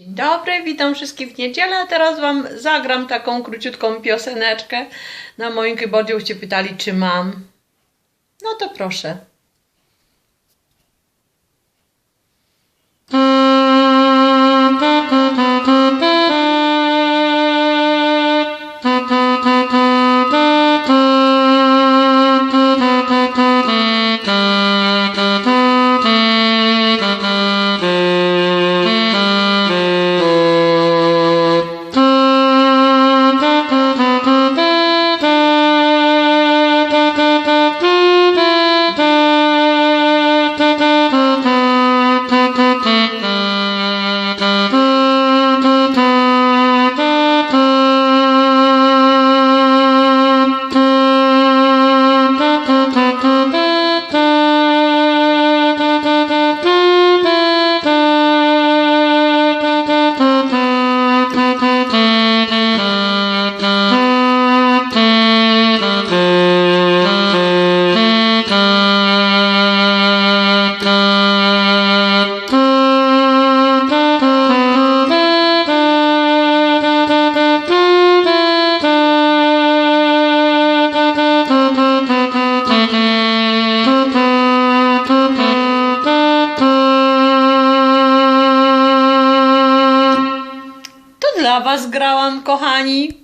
Dzień dobry, witam wszystkich w niedzielę, teraz Wam zagram taką króciutką pioseneczkę. Na moim keyboardzie się pytali, czy mam. No to proszę. To dla Was grałam, kochani.